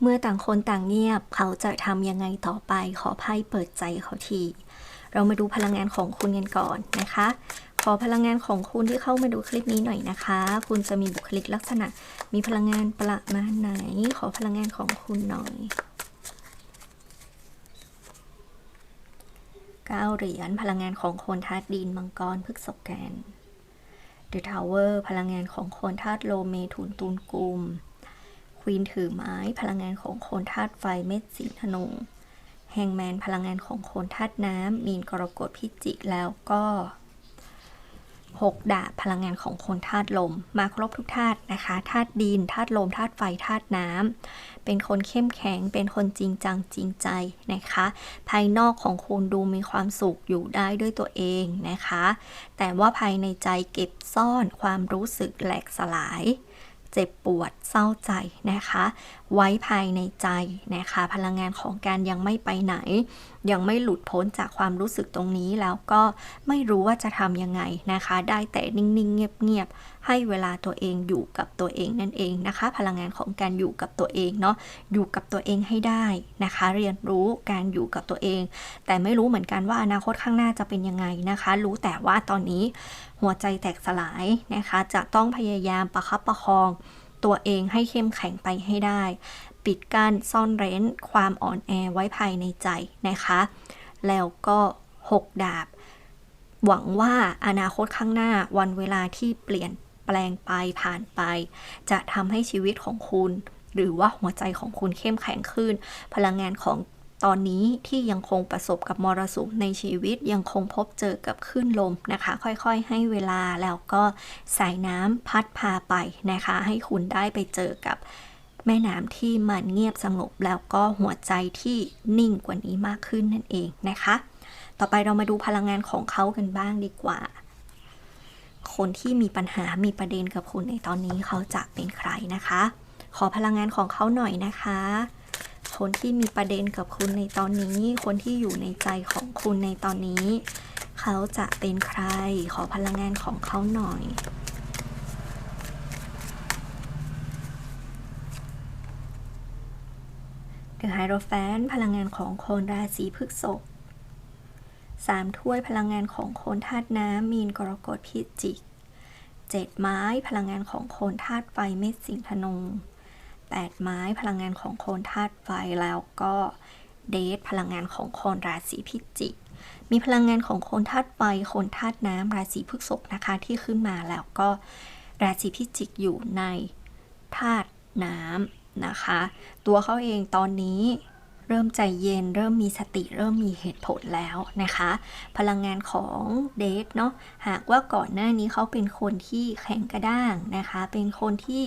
เมื่อต่างคนต่างเงียบ เขาจะทำยังไงต่อไป ขอไพ่เปิดใจเขาที เรามาดูพลังงานของคุณกันก่อนนะคะ ขอพลังงานของคุณที่เข้ามาดูคลิปนี้หน่อยนะคะ คุณจะมีบุคลิกลักษณะ มีพลังงานประมาณไหน ขอพลังงานของคุณหน่อยก้าเหรียญพลังงานของคนธาตุดินมังกรพฤกษแกน The Tower พลังงานของคนธาตุโลเมถุนตูนกุม วีนถือไม้ พลังงานของโคนธาตุไฟเม็ดสีธนูแฮงแมนพลังงานของโคนธาตุน้ำมีนกรกฎพิจิกแล้วก็หกดาบพลังงานของคนธาตุลม มาครบทุกธาตุนะคะธาตุดินธาตุลมธาตุไฟธาตุน้ำเป็นคนเข้มแข็งเป็นคนจริงจังจริงใจนะคะ ภายนอกของคุณดูมีความสุขอยู่ได้ด้วยตัวเองนะคะ แต่ว่าภายในใจเก็บซ่อนความรู้สึกแหลกสลาย เจ็บปวดเศร้าใจนะคะไว้ภายในใจนะคะ พลังงานของการยังไม่ไปไหน ยังไม่หลุดพ้นจากความรู้สึกตรงนี้แล้วก็ไม่รู้ว่าจะทำยังไงนะคะ ได้แต่นิ่งๆ เงียบๆ ให้เวลาตัวเองอยู่กับตัวเองนั่นเองนะคะ พลังงานของการอยู่กับตัวเองเนาะอยู่กับตัวเองให้ได้นะคะ เรียนรู้การอยู่กับตัวเอง แต่ไม่รู้เหมือนกันว่าอนาคตข้างหน้าจะเป็นยังไงนะคะ รู้แต่ว่าตอนนี้หัวใจแตกสลายนะคะ จะต้องพยายามประคับประคอง ตัวเองให้เข้มแข็งไปให้ได้ ปิดกั้นซ่อนเร้น ความอ่อนแอไว้ภายในใจนะคะ แล้วก็หกดาบ หวังว่าอนาคตข้างหน้าวันเวลาที่เปลี่ยนแปลงไปผ่านไป จะทำให้ชีวิตของคุณ หรือว่าหัวใจของคุณเข้มแข็งขึ้น พลังงานของ ตอนนี้ที่ยังคงประสบกับมรสุมในชีวิตยังคงพบเจอกับคลื่นลมนะคะ ค่อยๆ ให้เวลาแล้วก็สายน้ำพัดพาไปนะคะ ให้คุณได้ไปเจอกับแม่น้ำที่มันเงียบสงบแล้วก็หัวใจที่นิ่งกว่านี้มากขึ้นนั่นเองนะคะ ต่อไปเรามาดูพลังงานของเขากันบ้างดีกว่า คนที่มีปัญหามีประเด็นกับคุณในตอนนี้เขาจะเป็นใครนะคะ ขอพลังงานของเขาหน่อยนะคะ คนที่มีประเด็นกับคุณในตอนนี้ คนที่อยู่ในใจของคุณในตอนนี้ เขาจะเป็นใครขอพลังงานของเขาหน่อย The Hierophant พลังงานของคนราศีพฤษภสามถ้วยพลังงานของคนธาตุน้ำมีนกรกฎพิจิกเจ็ดไม้พลังงานของคนธาตุไฟเม็ดสิงห์ธนู แปดไม้พลังงานของคนธาตุไฟแล้วก็เดทพลังงานของคนราศีพิจิก มีพลังงานของคนธาตุไฟคนธาตุน้ำราศีพฤษภนะคะที่ขึ้นมาแล้วก็ราศีพิจิกอยู่ในธาตุน้ำนะคะ ตัวเขาเองตอนนี้ เริ่มใจเย็น เริ่มมีสติ เริ่มมีเหตุผลแล้วนะคะ พลังงานของเดทเนาะหากว่าก่อนหน้านี้เขาเป็นคนที่แข็งกระด้างนะคะ เป็นคนที่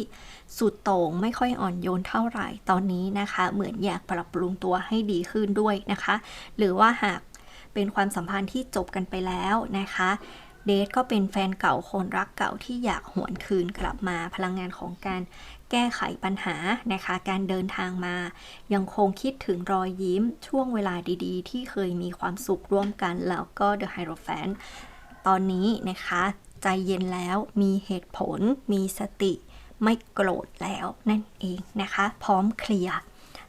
สุดโต่งไม่ค่อยอ่อนโยนเท่าไหร่ตอนนี้นะคะ เหมือนอยากปรับปรุงตัวให้ดีขึ้นด้วยนะคะ หรือว่าหากเป็นความสัมพันธ์ที่จบกันไปแล้วนะคะ เดทก็เป็นแฟนเก่าคนรักเก่าที่อยากหวนคืนกลับมาพลังงานของการแก้ไขปัญหานะคะ การเดินทางมา ยังคงคิดถึงรอยยิ้มช่วงเวลาดีๆ ที่เคยมีความสุขร่วมกัน แล้วก็ The Hierophant ตอนนี้นะคะ ใจเย็นแล้วมีเหตุผล มีสติ ไม่โกรธแล้วนั่นเองนะคะ พร้อมเคลียร์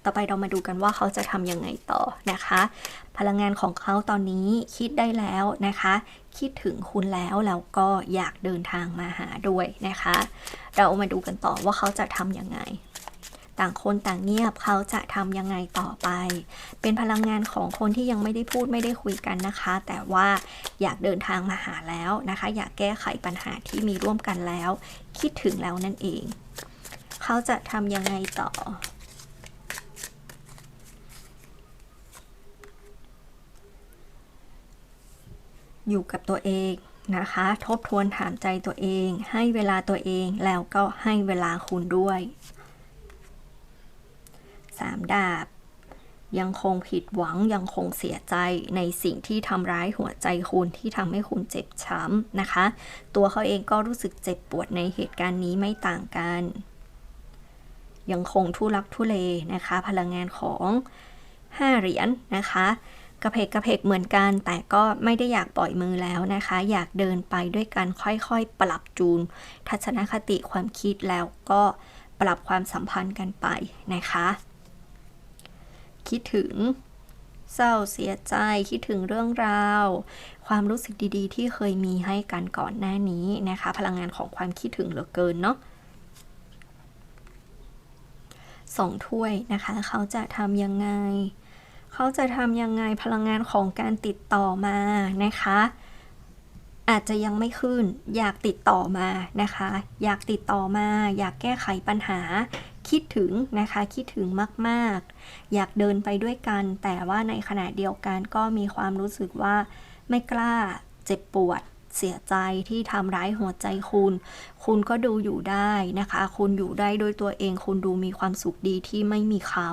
ต่อไปเรามาดูกันว่าเขาจะทำยังไงต่อนะคะ พลังงานของเขาตอนนี้คิดได้แล้วนะคะ คิดถึงคุณแล้วแล้วก็อยากเดินทางมาหาด้วยนะคะ เรามาดูกันต่อว่าเขาจะทำยังไง ต่างคนต่างเงียบเขาจะทำยังไงต่อไป เป็นพลังงานของคนที่ยังไม่ได้พูดไม่ได้คุยกันนะคะ แต่ว่าอยากเดินทางมาหาแล้วนะคะ อยากแก้ไขปัญหาที่มีร่วมกันแล้ว คิดถึงแล้วนั่นเอง เขาจะทำยังไงต่อ อยู่กับตัวเองนะคะ ทบทวนถามใจตัวเอง ให้เวลาตัวเองแล้วก็ให้เวลาคุณด้วยสามดาบ ยังคงผิดหวังยังคงเสียใจในสิ่งที่ทำร้ายหัวใจคุณที่ทำให้คุณเจ็บช้ำนะคะ ตัวเขาเองก็รู้สึกเจ็บปวดในเหตุการณ์นี้ไม่ต่างกัน ยังคงทุลักทุเลนะคะ พลังงานของห้าเหรียญนะคะ กระเพกกระเพกเหมือนกัน แต่ก็ไม่ได้อยากปล่อยมือแล้วนะคะ อยากเดินไปด้วยกันค่อยๆ ปรับจูน ทัศนคติความคิดแล้วก็ปรับความสัมพันธ์กันไปนะคะ คิดถึงเศร้าเสียใจคิดถึงเรื่องราว ความรู้สึกดีๆ ที่เคยมีให้กันก่อนหน้านี้นะคะ พลังงานของความคิดถึงเหลือเกินเนาะสองถ้วยนะคะ เขาจะทำยังไง เขาจะทำยังไงพลังงานของการติดต่อมานะคะ อาจจะยังไม่ขึ้น อยากติดต่อมานะคะ อยากติดต่อมา อยากแก้ไขปัญหา คิดถึงนะคะ คิดถึงมาก ๆ อยากเดินไปด้วยกัน แต่ว่าในขณะเดียวกันก็มีความรู้สึกว่าไม่กล้าเจ็บปวด เสียใจที่ทำร้ายหัวใจคุณ คุณก็ดูอยู่ได้นะคะ คุณอยู่ได้ด้วยตัวเอง คุณดูมีความสุขดีที่ไม่มีเขา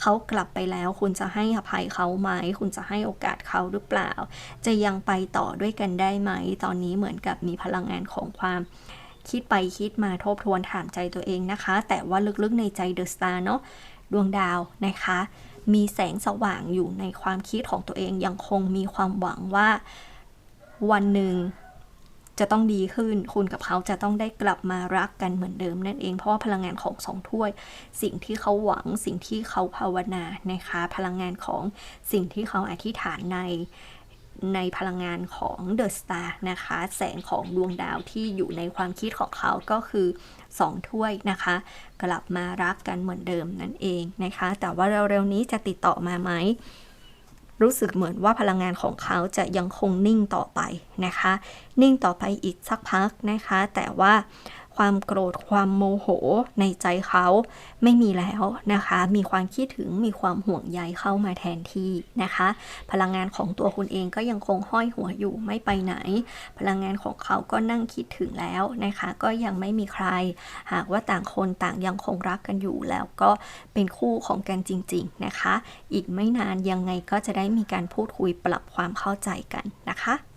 เขากลับไปแล้ว คุณจะให้อภัยเขาไหม คุณจะให้โอกาสเขาหรือเปล่า จะยังไปต่อด้วยกันได้ไหม ตอนนี้เหมือนกับมีพลังงานของความคิดไปคิดมาทบทวนถามใจตัวเองนะคะ แต่ว่าลึกๆในใจเดอะสตาร์เนาะดวงดาวนะคะ มีแสงสว่างอยู่ในความคิดของตัวเองยังคงมีความหวังว่า วันหนึ่งจะต้องดีขึ้น คุณกับเขาจะต้องได้กลับมารักกันเหมือนเดิมนั่นเอง เพราะว่าพลังงานของสองถ้วย สิ่งที่เขาหวัง สิ่งที่เขาภาวนานะคะ พลังงานของสิ่งที่เขาอธิษฐานในในพลังงานของเดอะสตาร์นะคะ แสงของดวงดาวที่อยู่ในความคิดของเขาก็คือสองถ้วยนะคะ กลับมารักกันเหมือนเดิมนั่นเองนะคะ แต่ว่าเร็วๆนี้จะติดต่อมาไหม รู้สึกเหมือนว่าพลังงานของเขาจะยังคงนิ่งต่อไปนะคะ นิ่งต่อไปอีกสักพักนะคะ แต่ว่า ความโกรธความโมโหในใจเขาไม่มีแล้วนะคะ มีความคิดถึงมีความห่วงใยเข้ามาแทนที่นะคะ พลังงานของตัวคุณเองก็ยังคงห้อยหัวอยู่ไม่ไปไหน พลังงานของเขาก็นั่งคิดถึงแล้วนะคะ ก็ยังไม่มีใคร หากว่าต่างคนต่างยังคงรักกันอยู่แล้วก็เป็นคู่ของกันจริง ๆนะคะ อีกไม่นานยังไงก็จะได้มีการพูดคุยปรับความเข้าใจกันนะคะ